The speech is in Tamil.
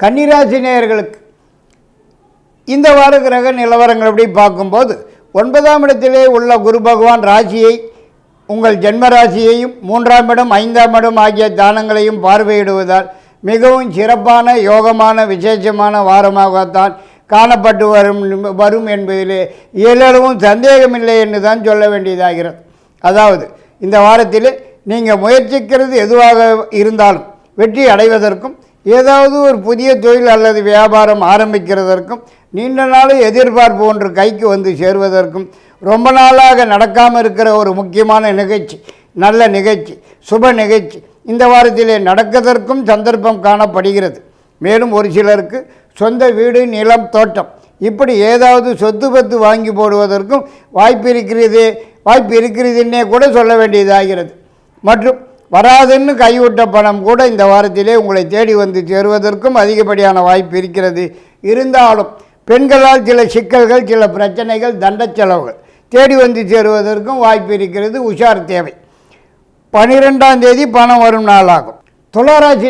கன்னிராசி நேயர்களுக்கு இந்த வார கிரக நிலவரங்கள் அப்படி பார்க்கும்போது ஒன்பதாம் இடத்திலே உள்ள குரு பகவான் ராசியை உங்கள் ஜென்ம ராசியையும் மூன்றாம் இடம் ஐந்தாம் இடம் ஆகிய தானங்களையும் பார்வையிடுவதால் மிகவும் சிறப்பான யோகமான விசேஷமான வாரமாகத்தான் காணப்பட்டு வரும் வரும் என்பதிலே இயலளவும் சந்தேகமில்லை என்று தான் சொல்ல வேண்டியதாகிறது. அதாவது இந்த வாரத்தில் நீங்கள் முயற்சிக்கிறது எதுவாக இருந்தாலும் வெற்றி அடைவதற்கும் ஏதாவது ஒரு புதிய தொழில் அல்லது வியாபாரம் ஆரம்பிக்கிறதற்கும் நீண்ட நாள் எதிர்பார்ப்பு ஒன்று கைக்கு வந்து சேருவதற்கும் ரொம்ப நாளாக நடக்காமல் இருக்கிற ஒரு முக்கியமான நிகழ்ச்சி நல்ல நிகழ்ச்சி சுப நிகழ்ச்சி இந்த வாரத்திலே நடக்கதற்கும் சந்தர்ப்பம் காணப்படுகிறது. மேலும் ஒரு சிலருக்கு சொந்த வீடு நிலம் தோட்டம் இப்படி ஏதாவது சொத்து பத்து வாங்கி போடுவதற்கும் வாய்ப்பு இருக்கிறது வாய்ப்பு இருக்கிறதுன்னே கூட சொல்ல வேண்டியதாகிறது. மற்றும் வராதுன்னு கைவிட்ட பணம் கூட இந்த வாரத்திலே உங்களை தேடி வந்து சேருவதற்கும் அதிகப்படியான வாய்ப்பு இருக்கிறது. இருந்தாலும் பெண்களால் சில சிக்கல்கள் சில பிரச்சனைகள் தண்ட செலவுகள் தேடி வந்து சேருவதற்கும் வாய்ப்பு இருக்கிறது. உஷார் தேவை. பனிரெண்டாம் தேதி பணம் வரும் நாளாகும். துளாராசி